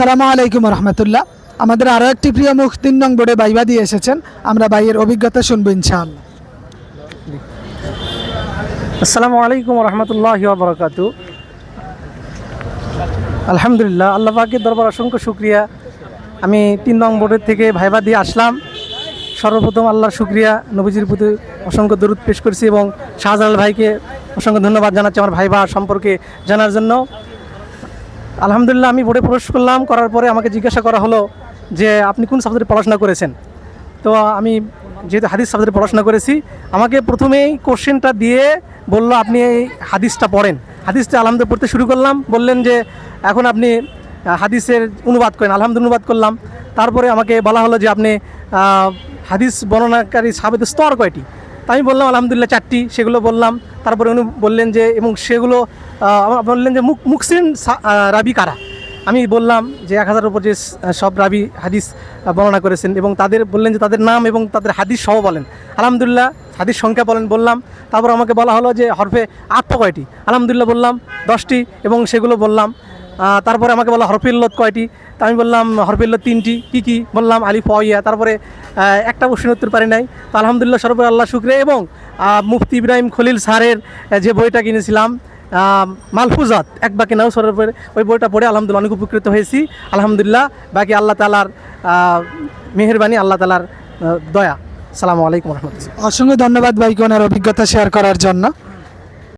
আসসালামু আলাইকুম রহমতুল্লাহ। আমাদের আরও একটি প্রিয় মুখ তিন নং বোর্ডে বাইবা দিয়ে এসেছেন। আমরা বাইয়ের অভিজ্ঞতা শুনব ইনশাআল্লাহ। আসসালামু আলাইকুম রহমতুল্লাহ বরকাত। আলহামদুলিল্লাহ, আল্লাহ পাকের দরবার অসংখ্য শুক্রিয়া। আমি তিন নং বোর্ডের থেকে ভাইবা দিয়ে আসলাম। সর্বপ্রথম আল্লাহর শুক্রিয়া, নবীজির প্রতি অসংখ্য দরুদ পেশ করছি এবং শাহজালাল ভাইকে অসংখ্য ধন্যবাদ জানাচ্ছি আমার ভাইবা সম্পর্কে জানার জন্য। আলহামদুলিল্লাহ, আমি বোর্ডে প্রবেশ করলাম, করার পরে আমাকে জিজ্ঞাসা করা হলো যে আপনি কোন সাবজেক্টে পড়াশোনা করেছেন? তো আমি যেহেতু হাদিস সাবজেক্টে পড়াশোনা করেছি, আমাকে প্রথমেই কোশ্চেনটা দিয়ে বলল, আপনি এই হাদিসটা পড়েন। হাদিসটা আলহামদুলিল্লাহ পড়তে শুরু করলাম, বললেন যে, এখন আপনি হাদিসের অনুবাদ করেন। আলহামদুল অনুবাদ করলাম। তারপরে আমাকে বলা হলো যে, আপনি হাদিস বর্ণনাকারী সাবেদ স্তর কয়টি? আমি বললাম, আলহামদুলিল্লাহ, চারটি। সেগুলো বললাম। তারপরে উনি বললেন যে, এবং সেগুলো বললেন যে, মুখ মুকসিন রাবি কারা? আমি বললাম যে, এক হাজারের উপর যে সব রাবি হাদিস বর্ণনা করেছেন এবং তাদের বললেন যে, তাদের নাম এবং তাদের হাদিস সহ বলেন। আলহামদুলিল্লাহ, হাদিস সংখ্যা বলেন, বললাম। তারপর আমাকে বলা হলো যে, হরফে আত্ম কয়টি? আলহামদুলিল্লাহ, বললাম, দশটি, এবং সেগুলো বললাম। তারপরে আমাকে বলা হরফিল্লত কয়টি? তা আমি বললাম হরফিল্লত তিনটি। কী কী? বললাম, আলিফ ইয়া। তারপরে একটা প্রশ্নের উত্তর পারি নাই। তো আলহামদুলিল্লাহ সর্ব আল্লাহ শুক্রে। এবং মুফতি ইব্রাহিম খলিল স্যারের যে বইটা কিনেছিলাম মালফুজাত, এক বাকি নাও সরের পরে ওই বইটা পড়ে আলহামদুলিল্লাহ অনেক উপকৃত হয়েছি। আলহামদুলিল্লাহ, বাকি আল্লাহ তালার মেহরবানি, আল্লাহ তালার দয়া। সালামু আলাইকুম রহমতুল্লাহ। অসংখ্য ধন্যবাদ ভাইকে ওনার অভিজ্ঞতা শেয়ার করার জন্য।